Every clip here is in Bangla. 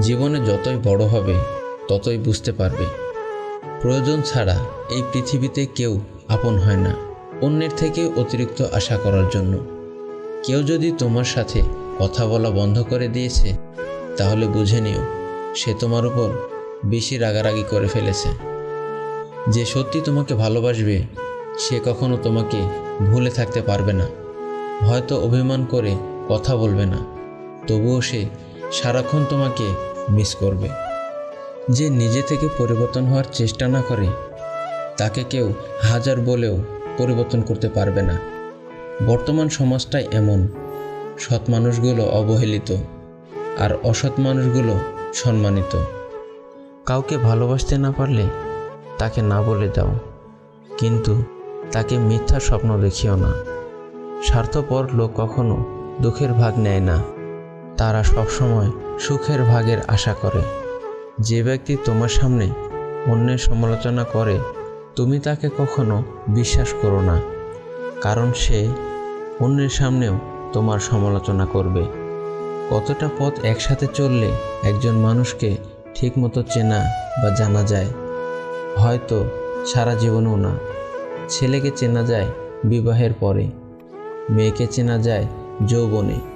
জীবনে যতই বড় হবে, ততই বুঝতে পারবে। প্রয়োজন ছাড়া এই পৃথিবীতে কেউ আপন হয় না, অন্যের থেকে অতিরিক্ত আশা করার জন্য। কেউ যদি তোমার সাথে কথা বলা বন্ধ করে দিয়েছে, তাহলে বুঝে নিও, সে তোমার উপর বেশি রাগারাগি করে ফেলেছে। যে সত্যি তোমাকে ভালোবাসবে, সে কখনো তোমাকে ভুলে থাকতে পারবে না। হয়তো অভিমান করে কথা বলবে না, তবুও সে সারাক্ষণ তোমাকে মিস করবে। যে নিজে থেকে পরিবর্তন হওয়ার চেষ্টা না করে, তাকে কেউ হাজার বলেও পরিবর্তন করতে পারবে না। বর্তমান সমাজটাই এমন, সৎ মানুষগুলো অবহেলিত আর অসৎ মানুষগুলো সম্মানিত। কাউকে ভালোবাসতে না পারলে তাকে না বলে দাও, কিন্তু তাকে মিথ্যা স্বপ্ন দেখিও না। স্বার্থপর লোক কখনো দুঃখের ভাগ নেয় না। তারা সবসময় সুখের ভাগের আশা করে। যে ব্যক্তি তোমার সামনে অন্যের সমালোচনা করে, তুমি তাকে কখনো বিশ্বাস করো না, কারণ সে অন্যের সামনেও তোমার সমালোচনা করবে। কতটা পথ একসাথে চললে একজন মানুষকে ঠিকমতো চেনা বা জানা যায়, হয়তো সারা জীবনেও না। ছেলেকে চেনা যায় বিবাহের পরে, মেয়েকে চেনা যায় যৌবনে।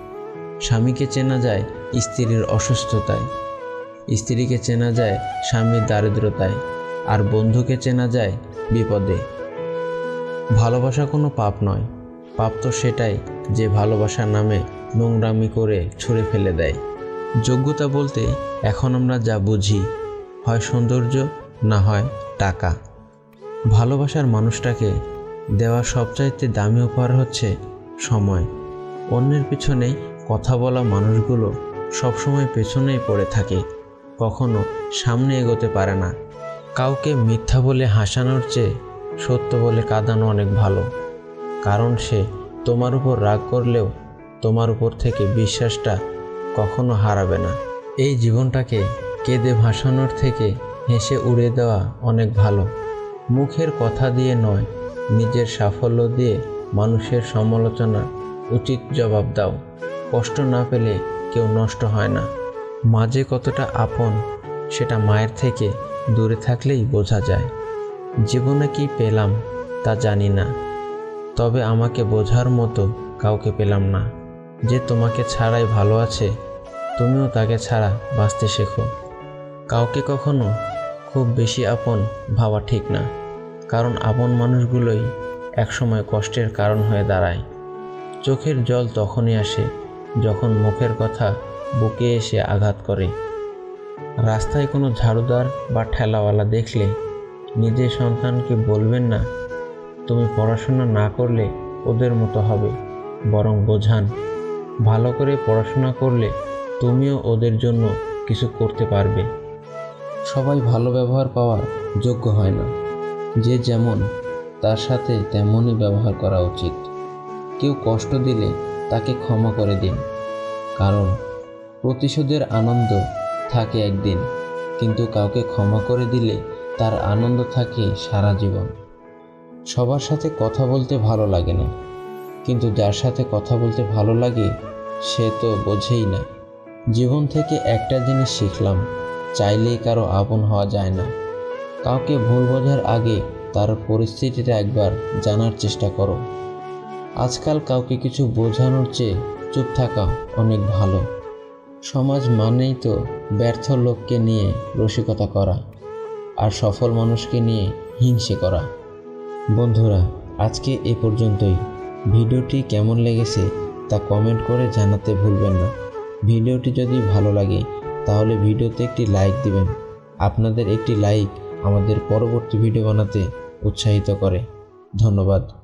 স্বামীকে চেনা যায় স্ত্রীর অসুস্থতায়। স্ত্রীকে চেনা যায় স্বামীর দারিদ্রতায়, আর বন্ধুকে চেনা যায় বিপদে। ভালোবাসা কোনো পাপ নয়। পাপ তো সেটাই যে ভালোবাসার নামে নোংরামি করে ছুঁড়ে ফেলে দেয়। যোগ্যতা বলতে এখন আমরা যা বুঝি, হয় সৌন্দর্য না হয় টাকা। ভালোবাসার মানুষটাকে দেওয়া সবচাইতে দামি উপহার হচ্ছে সময়। অন্যের পিছনে কথা বলা মানুষগুলো সবসময় পেছনেই পড়ে থাকে। কখনো সামনে এগোতে পারে না। কাউকে মিথ্যা বলে হাসানোর চেয়ে সত্য বলে কাঁদানো অনেক ভালো। কারণ সে তোমার উপর রাগ করলেও তোমার উপর থেকে বিশ্বাসটা কখনো হারাবে না। এই জীবনটাকে কেঁদে ভাসানোর থেকে হেসে উড়ে দেওয়া অনেক ভালো। মুখের কথা দিয়ে নয়, নিজের সাফল্য দিয়ে মানুষের সমালোচনা, উচিত জবাব দাও। কষ্ট না পেলে কেউ নষ্ট হয় না। মাঝে কতটা আপন, সেটা মায়ের থেকে দূরে থাকলেই বোঝা যায়। জীবনে কি পেলাম তা জানি না। তবে আমাকে বোঝার মতো কাউকে পেলাম না। যে তোমাকে ছাড়াই ভালো আছে, তুমিও তাকে ছাড়া বাঁচতে শেখো। কাউকে কখনো খুব বেশি আপন ভাবা ঠিক না। কারণ আপন মানুষগুলোই একসময় কষ্টের কারণ হয়ে দাঁড়ায়। চোখের জল তখনই আসে যখন মুখের কথা বুকে এসে আঘাত করে। রাস্তায় কোনো ঝাড়ুদার বা ঠেলাওয়ালা দেখলে নিজের সন্তানকে বলবেন না, তুমি পড়াশোনা না করলে ওদের মতো হবে। বরং বোঝান, ভালো করে পড়াশোনা করলে তুমিও ওদের জন্য কিছু করতে পারবে। সবাই ভালো ব্যবহার পাওয়ার যোগ্য হয় না। যে যেমন, তার সাথে তেমনই ব্যবহার করা উচিত। কেউ কষ্ট দিলে তাকে ক্ষমা করে দিন, কারণ প্রতিশোধের আনন্দ থাকে একদিন, কিন্তু কাউকে ক্ষমা করে দিলে তার আনন্দ থাকে সারা জীবন। সবার সাথে কথা বলতে ভালো লাগে না, কিন্তু যার সাথে কথা বলতে ভালো লাগে, সে তো বোঝেই না। জীবন থেকে একটা জিনিস শিখলাম, চাইলেই কারও আপন হওয়া যায় না। কাউকে ভুল বোঝার আগে তার পরিস্থিতিটা একবার জানার চেষ্টা করো। আজকাল কাউকে কিছু বোঝানোর চেয়ে চুপ থাকা অনেক ভালো। সমাজ মানেই তো ব্যর্থ লোককে নিয়ে রসিকতা করা আর সফল মানুষকে নিয়ে হিংসে করা। বন্ধুরা, আজকে এ পর্যন্তই। ভিডিওটি কেমন লেগেছে তা কমেন্ট করে জানাতে ভুলবেন না। ভিডিওটি যদি ভালো লাগে, তাহলে ভিডিওতে একটি লাইক দিবেন। আপনাদের একটি লাইক আমাদের পরবর্তী ভিডিও বানাতে উৎসাহিত করে। ধন্যবাদ।